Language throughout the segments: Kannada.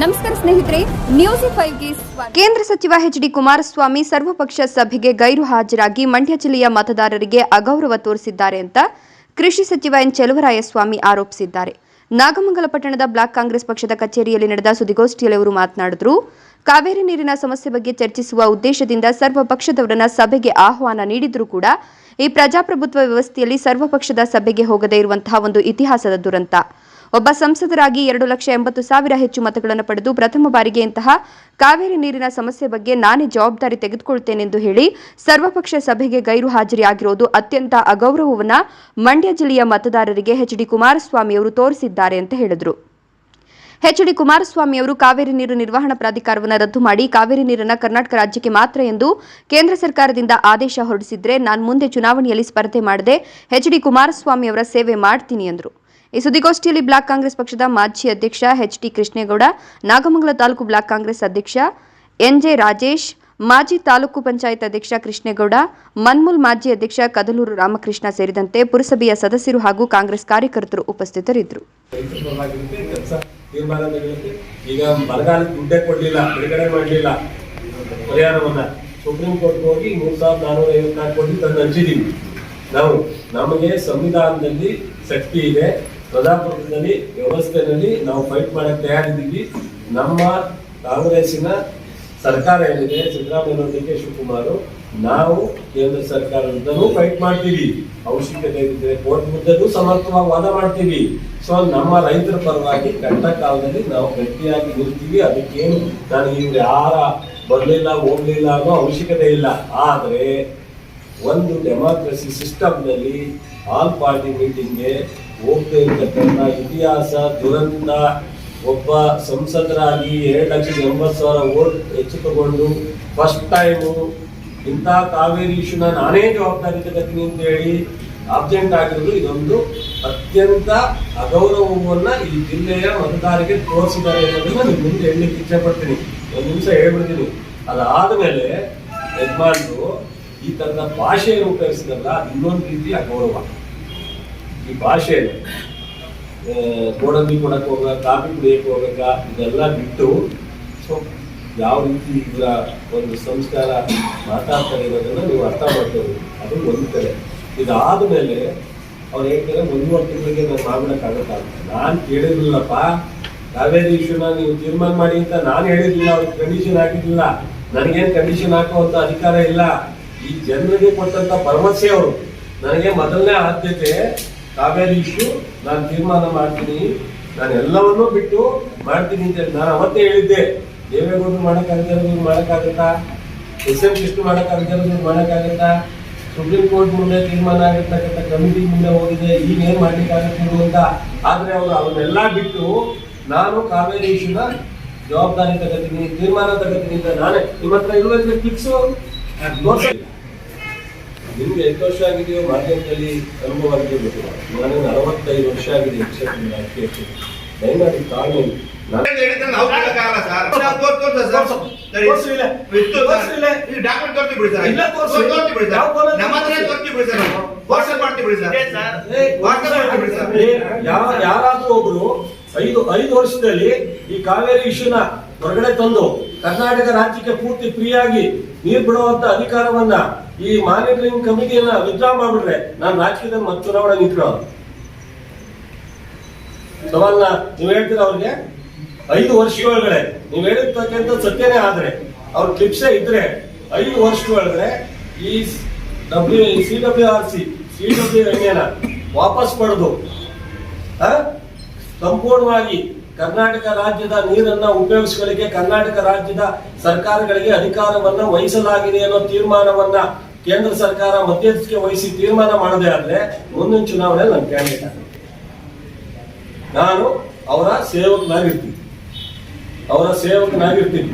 ನಮಸ್ಕಾರ ಸ್ನೇಹಿತರೆ ಕೇಂದ್ರ ಸಚಿವ ಎಚ್ ಡಿ ಕುಮಾರಸ್ವಾಮಿ ಸರ್ವಪಕ್ಷ ಸಭೆಗೆ ಗೈರು ಹಾಜರಾಗಿ ಮಂಡ್ಯ ಜಿಲ್ಲೆಯ ಮತದಾರರಿಗೆ ಅಗೌರವ ತೋರಿಸಿದ್ದಾರೆ ಅಂತ ಕೃಷಿ ಸಚಿವ ಎನ್ ಚೆಲುವರಾಯಸ್ವಾಮಿ ಆರೋಪಿಸಿದ್ದಾರೆ. ನಾಗಮಂಗಲ ಪಟ್ಟಣದ ಬ್ಲಾಕ್ ಕಾಂಗ್ರೆಸ್ ಪಕ್ಷದ ಕಚೇರಿಯಲ್ಲಿ ನಡೆದ ಸುದ್ದಿಗೋಷ್ಠಿಯಲ್ಲಿ ಅವರು ಮಾತನಾಡಿದರು, ಕಾವೇರಿ ನೀರಿನ ಸಮಸ್ಯೆ ಬಗ್ಗೆ ಚರ್ಚಿಸುವ ಉದ್ದೇಶದಿಂದ ಸರ್ವ ಪಕ್ಷದವರನ್ನ ಸಭೆಗೆ ಆಹ್ವಾನ ನೀಡಿದ್ರೂ ಕೂಡ ಈ ಪ್ರಜಾಪ್ರಭುತ್ವ ವ್ಯವಸ್ಥೆಯಲ್ಲಿ ಸರ್ವಪಕ್ಷದ ಸಭೆಗೆ ಹೋಗದೇ ಇರುವಂತಹ ಒಂದು ಇತಿಹಾಸದ ದುರಂತ. ಒಬ್ಬ ಸಂಸದರಾಗಿ ಎರಡು ಲಕ್ಷ ಎಂಬತ್ತು ಸಾವಿರ ಹೆಚ್ಚು ಮತಗಳನ್ನು ಪಡೆದು ಪ್ರಥಮ ಬಾರಿಗೆ ಇಂತಹ ಕಾವೇರಿ ನೀರಿನ ಸಮಸ್ಯೆ ಬಗ್ಗೆ ನಾನೇ ಜವಾಬ್ದಾರಿ ತೆಗೆದುಕೊಳ್ತೇನೆಂದು ಹೇಳಿ ಸರ್ವಪಕ್ಷ ಸಭೆಗೆ ಗೈರು ಹಾಜರಿಯಾಗಿರೋದು ಅತ್ಯಂತ ಅಗೌರವವನ್ನ ಮಂಡ್ಯ ಜಿಲ್ಲೆಯ ಮತದಾರರಿಗೆ ಎಚ್ ಡಿ ಕುಮಾರಸ್ವಾಮಿ ಅವರು ತೋರಿಸಿದ್ದಾರೆ ಅಂತ ಹೇಳಿದರು. ಎಚ್ ಡಿ ಕುಮಾರಸ್ವಾಮಿ ಅವರು ಕಾವೇರಿ ನೀರು ನಿರ್ವಹಣಾ ಪ್ರಾಧಿಕಾರವನ್ನು ರದ್ದು ಮಾಡಿ ಕಾವೇರಿ ನೀರನ್ನು ಕರ್ನಾಟಕ ರಾಜ್ಯಕ್ಕೆ ಮಾತ್ರ ಎಂದು ಕೇಂದ್ರ ಸರ್ಕಾರದಿಂದ ಆದೇಶ ಹೊರಡಿಸಿದ್ರೆ ನಾನು ಮುಂದೆ ಚುನಾವಣೆಯಲ್ಲಿ ಸ್ಪರ್ಧೆ ಮಾಡದೆ ಎಚ್ ಡಿ ಕುಮಾರಸ್ವಾಮಿ ಅವರ ಸೇವೆ ಮಾಡ್ತೀನಿ ಎಂದರು ಈ ಸುದ್ದಿಗೋಷ್ಠಿಯಲ್ಲಿ ಬ್ಲಾಕ್ ಕಾಂಗ್ರೆಸ್ ಪಕ್ಷದ ಮಾಜಿ ಅಧ್ಯಕ್ಷ H T Krishnegowda, Nagamangala taluk block Congress ಅಧ್ಯಕ್ಷ ಎನ್ ಜೆ ರಾಜೇಶ್, ಮಾಜಿ ತಾಲೂಕು ಪಂಚಾಯತ್ ಅಧ್ಯಕ್ಷ ಕೃಷ್ಣೇಗೌಡ, ಮನ್ಮೂಲ್ ಮಾಜಿ ಅಧ್ಯಕ್ಷ ಕದಲೂರು ರಾಮಕೃಷ್ಣ ಸೇರಿದಂತೆ ಪುರಸಭೆಯ ಸದಸ್ಯರು ಹಾಗೂ ಕಾಂಗ್ರೆಸ್ ಕಾರ್ಯಕರ್ತರು ಉಪಸ್ಥಿತರಿದ್ದರು. ಈಗ ಬರಗಾಲಕ್ಕೆ ದುಡ್ಡೇ ಕೊಡ್ಲಿಲ್ಲ, ಬಿಡುಗಡೆ ಮಾಡಲಿಲ್ಲ. ಪರಿಹಾರವನ್ನ ಸುಪ್ರೀಂ ಕೋರ್ಟ್ ಹೋಗಿ ಮೂರ್ ಸಾವಿರದ ನಾನೂರ ಐವತ್ನಾಲ್ಕು ಕೋಟಿ ತಂದು ಹಂಚಿದೀವಿ. ನಾವು ನಮಗೆ ಸಂವಿಧಾನದಲ್ಲಿ ಶಕ್ತಿ ಇದೆ ಪ್ರಜಾಪ್ರಭುತ್ವದಲ್ಲಿ ವ್ಯವಸ್ಥೆಯಲ್ಲಿ ನಾವು ಫೈಟ್ ಮಾಡಕ್ಕೆ ತಯಾರಿದ್ದೀವಿ. ನಮ್ಮ ಕಾಂಗ್ರೆಸ್ಸಿನ ಸರ್ಕಾರ ಏನಿದೆ, ಸಿದ್ದರಾಮಯ್ಯ ಕೆ ಶಿವಕುಮಾರ್, ನಾವು ಕೇಂದ್ರ ಸರ್ಕಾರದಿಂದಲೂ ಫೈಟ್ ಮಾಡ್ತೀವಿ. ಅವಶ್ಯಕತೆ ಇದ್ದರೆ ಕೋರ್ಟ್ ಮುದ್ದೆಗೂ ಸಮರ್ಥವಾಗಿ ವಾದ ಮಾಡ್ತೀವಿ. ಸೊ ನಮ್ಮ ರೈತರ ಪರವಾಗಿ ಕಂಡ ಕಾಲದಲ್ಲಿ ನಾವು ಗಟ್ಟಿಯಾಗಿ ನಿಲ್ತೀವಿ. ಅದಕ್ಕೇನು ನಾನು ಇವ್ರು ಯಾರ ಬರಲಿಲ್ಲ, ಹೋಗ್ಲಿಲ್ಲ ಅನ್ನೋ ಅವಶ್ಯಕತೆ ಇಲ್ಲ. ಆದರೆ ಒಂದು ಡೆಮಾಕ್ರಸಿ ಸಿಸ್ಟಮ್ನಲ್ಲಿ ಆಲ್ ಪಾರ್ಟಿ ಮೀಟಿಂಗ್ಗೆ ಹೋಗ್ತಾ ಇರ್ತಕ್ಕಂಥ ಇತಿಹಾಸ ದುರಂತ ಒಬ್ಬ ಸಂಸದರಾಗಿ ಎರಡು ಲಕ್ಷದ ಎಂಬತ್ತು ಸಾವಿರ ಓಟ್ ಹೆಚ್ಚು ತಗೊಂಡು ಫಸ್ಟ್ ಟೈಮು ಇಂಥ ಕಾವೇರಿ ಇಶ್ಯೂನ ನಾನೇ ಜವಾಬ್ದಾರಿ ತಗೋತೀನಿ ಅಂತ ಹೇಳಿ ಅಬ್ಜೆಂಟ್ ಆಗಿರೋದು ಇದೊಂದು ಅತ್ಯಂತ ಅಗೌರವವನ್ನು ಈ ಜಿಲ್ಲೆಯ ಮತದಾರರಿಗೆ ತೋರಿಸಿದ್ದಾರೆ ಅನ್ನೋದನ್ನ ನಾನು ಮುಂದೆ ಹೇಳಲಿಕ್ಕೆ ಇಚ್ಛೆ ಪಡ್ತೀನಿ ಒಂದು ನಿಮಿಷ ಹೇಳ್ಬಿಡ್ತೀನಿ. ಅದಾದ್ಮೇಲೆ ಯಜಮಾನ್ರು ಈ ತನ್ನ ಭಾಷೆಯನ್ನು ಉಪಯೋಗಿಸಿದಲ್ಲ, ಇನ್ನೊಂದು ರೀತಿ ಅಗೌರವ. ಈ ಭಾಷೆ ಗೋಡಂಬಿ ಕೊಡಕ್ಕೆ ಹೋಗ, ಕಾಫಿ ಕುಡಿಯಕ್ಕೆ ಹೋಗಕ್ಕ ಇದೆಲ್ಲ ಬಿಟ್ಟು, ಸೊ, ಯಾವ ರೀತಿ ಇದರ ಒಂದು ಸಂಸ್ಕಾರ ಮಾತಾಡ್ತಾ ಇರೋದನ್ನು ನೀವು ಅರ್ಥ ಮಾಡ್ಕೋಬೇಕು ಅದು ಒಂದು ಕಡೆ ಇದಾದ ಮೇಲೆ ಅವ್ರು ಹೇಳ್ತಾರೆ ಒಂದೂವರೆ ತಿಂಗಳಿಗೆ ನಾನು ಮಾಡ್ಬಿಡಕ್ಕಾಗತ್ತ ನಾನು ಕೇಳಿರ್ಲಿಲ್ಲಪ್ಪ. ಕಾವೇರಿ ಇಶ್ಯೂನ ನೀವು ತೀರ್ಮಾನ ಮಾಡಿ ಅಂತ ನಾನು ಹೇಳಿರ್ಲಿಲ್ಲ ಅವ್ರಿಗೆ ಕಂಡೀಷನ್ ಹಾಕಿರ್ಲಿಲ್ಲ. ನನಗೇನು ಕಂಡೀಷನ್ ಹಾಕುವಂಥ ಅಧಿಕಾರ ಇಲ್ಲ. ಈ ಜನರಿಗೆ ಕೊಟ್ಟಂಥ ಭರವಸೆ ಅವರು. ನನಗೆ ಮೊದಲನೇ ಆದ್ಯತೆ ಕಾವೇರಿ ಇಶ್ಯೂ ನಾನು ತೀರ್ಮಾನ ಮಾಡ್ತೀನಿ. ನಾನು ಎಲ್ಲವನ್ನೂ ಬಿಟ್ಟು ಮಾಡ್ತೀನಿ ಅಂತ ನಾನು ಅವತ್ತೇ ಹೇಳಿದ್ದೆ. ದೇವೇಗೌಡರು ಮಾಡಕ್ಕಾಗದಿರೋದು ಮಾಡೋಕ್ಕಾಗತ್ತಾ ಎಸ್ ಎಂ ಕೃಷ್ಣ ಮಾಡಕ್ಕಾಗದಿರೋದು ಮಾಡೋಕ್ಕಾಗತ್ತಾ ಸುಪ್ರೀಂ ಕೋರ್ಟ್ ಮುಂದೆ ತೀರ್ಮಾನ ಆಗಿರ್ತಕ್ಕಂಥ ಕಮಿಟಿ ಮುಂದೆ ಹೋಗಿದೆ. ಈಗ ಏನು ಮಾಡ್ಲಿಕ್ಕಾಗತ್ತಿರು ಅಂತ. ಆದ್ರೆ ಅವರು ಅವನ್ನೆಲ್ಲ ಬಿಟ್ಟು ನಾನು ಕಾವೇರಿ ಇಶ್ಯೂನ ಜವಾಬ್ದಾರಿ ತಗೋತೀನಿ, ತೀರ್ಮಾನ ತಗೋತೀನಿ ಅಂತ ನಾನೇ. ನಿಮ್ಮ ಹತ್ರ ಇರುವಂತ ಫಿಕ್ಸು ನಿಮ್ಗೆ ಎಷ್ಟು ವರ್ಷ ಆಗಿದೆಯೋ ಮಾಧ್ಯಮದಲ್ಲಿ ಅನುಭವ ಆಗಿದೆ ನನಗೆ ಅರವತ್ತೈದು ನಲವತ್ತೈದು ವರ್ಷ ಆಗಿದೆ ಯಕ್ಷಗಾನ ರಾಜಕೀಯಕ್ಕೆ ದಯಮಾಡಿ ತಾಳ್ಮೆ ಯಾರಾದ್ರೂ ಒಬ್ರು ಐದು ಐದು ವರ್ಷದಲ್ಲಿ ಈ ಕಾವೇರಿ ಇಶ್ಯೂನ ಹೊರಗಡೆ ತಂದು ಕರ್ನಾಟಕ ರಾಜ್ಯಕ್ಕೆ ಪೂರ್ತಿ ಫ್ರೀಯಾಗಿ ನೀರ್ ಬಿಡುವಂತ ಅಧಿಕಾರವನ್ನ ಈ ಮಾನಿಟರಿಂಗ್ ಕಮಿಟಿಯನ್ನ ವಿತ್ಡ್ರಾ ಮಾಡ್ಬಿಟ್ರೆ ನಾನು ರಾಜಕೀಯದಲ್ಲಿ ಮತ್ತೆ ಚುನಾವಣೆ ನಿಂತ್ಕೊಳ್ಳೋದು ಸವಾಲ್ನ ನೀವು ಹೇಳ್ತೀರ ಅವ್ರಿಗೆ? ಐದು ವರ್ಷ ಒಳಗಡೆ. ನೀವು ಹೇಳಿರ್ತಕ್ಕಂಥ ಸತ್ಯನೇ ಆದ್ರೆ, ಅವ್ರ ಕ್ಲಿಪ್ಸೇ ಇದ್ರೆ ಐದು ವರ್ಷ ಒಳಗಡೆ ಈ W C W R C C W ಎಣ್ಣೆನ ವಾಪಸ್ ಪಡೆದು ಸಂಪೂರ್ಣವಾಗಿ ಕರ್ನಾಟಕ ರಾಜ್ಯದ ನೀರನ್ನ ಉಪಯೋಗಿಸ್ಕೊಳ್ಳಿಕ್ಕೆ ಕರ್ನಾಟಕ ರಾಜ್ಯದ ಸರ್ಕಾರಗಳಿಗೆ ಅಧಿಕಾರವನ್ನ ವಹಿಸಲಾಗಿದೆ ಅನ್ನೋ ತೀರ್ಮಾನವನ್ನ ಕೇಂದ್ರ ಸರ್ಕಾರ ಮಧ್ಯಸ್ಥಿಕೆ ವಹಿಸಿ ತೀರ್ಮಾನ ಮಾಡದೇ ಆದ್ರೆ ಮುಂದಿನ ಚುನಾವಣೆಯಲ್ಲಿ ನಾನು ಕ್ಯಾಂಡಿಡೇಟ್. ನಾನು ಅವರ ಸೇವಕನಾಗಿರ್ತೀನಿ ಅವರ ಸೇವಕನಾಗಿರ್ತೀನಿ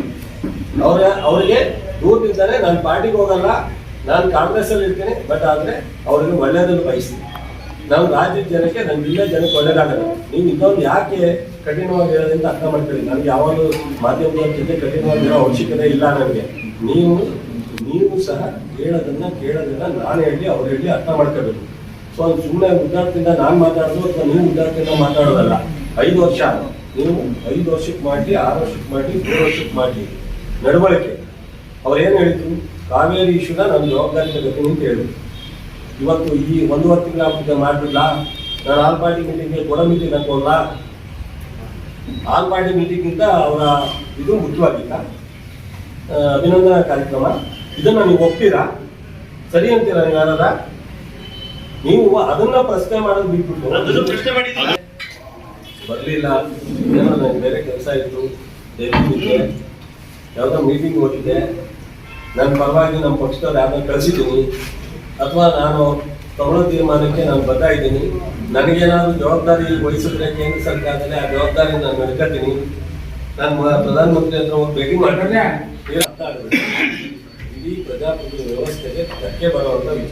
ಅವರ ಅವರಿಗೆ ದೂರದಿಂದಲೇ ನಾನು ಪಾರ್ಟಿಗೆ ಹೋಗಲ್ಲ, ನಾನು ಕಾಂಗ್ರೆಸ್ ಅಲ್ಲಿ ಇರ್ತೀನಿ, ಬಟ್ ಆದ್ರೆ ಅವ್ರಿಗೆ ಒಳ್ಳೆಯದನ್ನು ಬಯಸ್ತೀನಿ. ನಾನು ರಾಜ್ಯದ ಜನಕ್ಕೆ ನನ್ನ ಜಿಲ್ಲೆ ಜನಕ್ಕೆ ಒಳ್ಳೇದಾಗಲ್ಲ. ನೀವು ಇನ್ನೊಂದು ಯಾಕೆ ಕಠಿಣವಾಗಿ ಹೇಳೋದ್ರಿಂದ ಅರ್ಥ ಮಾಡ್ಕೊಳ್ಳಿ. ನನಗೆ ಯಾವಾಗಲೂ ಮಾಧ್ಯಮದ ಜೊತೆ ಕಠಿಣವಾಗಿ ಅವಶ್ಯಕತೆ ಇಲ್ಲ ನನಗೆ. ನೀವು ನೀವು ಸಹ ಹೇಳೋದನ್ನ ಕೇಳೋದನ್ನ ನಾನು ಹೇಳಿ ಅವ್ರು ಹೇಳಿ ಅರ್ಥ ಮಾಡ್ಕೋಬೇಕು. ಸೊ ಅದು ಸುಮ್ಮನೆ ವಿದ್ಯಾರ್ಥಿಯಿಂದ ನಾನು ಮಾತಾಡೋದು ಅಥವಾ ನೀವು ಉದ್ದಾರದಿಂದ ಮಾತಾಡೋದಲ್ಲ. ಐದು ವರ್ಷ ನೀವು ಐದು ವರ್ಷಕ್ಕೆ ಮಾಡಿ ಆರು ವರ್ಷಕ್ಕೆ ಮಾಡಿ ಮೂರು ವರ್ಷಕ್ಕೆ ಮಾಡಿ ನಡವಳಿಕೆ. ಅವ್ರು ಹೇಳಿದ್ರು? ಕಾವೇರಿ ಇಶ್ಯೂನ ನಾನು ಜವಾಬ್ದಾರಿ ತಗೋತೀನಿ ಅಂತ ಹೇಳಿದ್ರು. ಇವತ್ತು ಈ ಒಂದುವರೆ ತಿಂಗಳ ಆಗ್ಬಿಟ್ಟು ಮಾಡ್ಬಿಡ್ಲ? ನಾನು ಆಲ್ ಪಾರ್ಟಿ ಮೀಟಿಂಗ್ಗೆ ಕೊಡೋ ಮೀಟಿಂಗ್ ಹಾಕೋಲ್ಲ ಆಲ್ ಪಾರ್ಟಿ ಮೀಟಿಂಗಿಂತ ಅವರ ಇದು ಮುಖ್ಯವಾಗಿಲ್ಲ ಅಭಿನಂದನಾ ಕಾರ್ಯಕ್ರಮ. ಇದನ್ನ ನೀವು ಒಪ್ತೀರಾ? ಸರಿ ಅಂತೀರಾ ನೀವು ಯಾರಾದ ನೀವು ಅದನ್ನ ಪ್ರಶ್ನೆ ಮಾಡೋದು ಬಿಟ್ಬಿಟ್ಟು. ಬರ್ಲಿಲ್ಲ. ಏನೋ ನನಗೆ ಬೇರೆ ಕೆಲಸ ಇತ್ತು. ದಯವಿಟ್ಟು ಯಾವುದೋ ಮೀಟಿಂಗ್ ಹೋಗಿದ್ದೆ ನನ್ನ ಪರವಾಗಿ ನಮ್ಮ ಪಕ್ಷದವ್ರು ಯಾರನ್ನ ಕಳಿಸಿದ್ದೀನಿ. ಅಥವಾ ನಾನು ತಗೊಳ್ಳೋ ತೀರ್ಮಾನಕ್ಕೆ ನಾನು ಬದ್ಧ ಇದ್ದೀನಿ. ನನಗೇನಾದ್ರು ಜವಾಬ್ದಾರಿ ವಹಿಸಿದ್ರೆ ಕೇಂದ್ರ ಸರ್ಕಾರದಲ್ಲಿ ಆ ಜವಾಬ್ದಾರಿ ನಾನು ನಡ್ಕೊತೀನಿ ನಾನು ಪ್ರಧಾನಮಂತ್ರಿ ಹತ್ರ ಹೋಗಿ ಭೇಟಿ ಮಾಡ್ತಾರೆ ಇಡೀ ಪ್ರಜಾಪ್ರಭುತ್ವ ವ್ಯವಸ್ಥೆಗೆ ಧಕ್ಕೆ ಬರುವಂತ ವಿಚಾರ.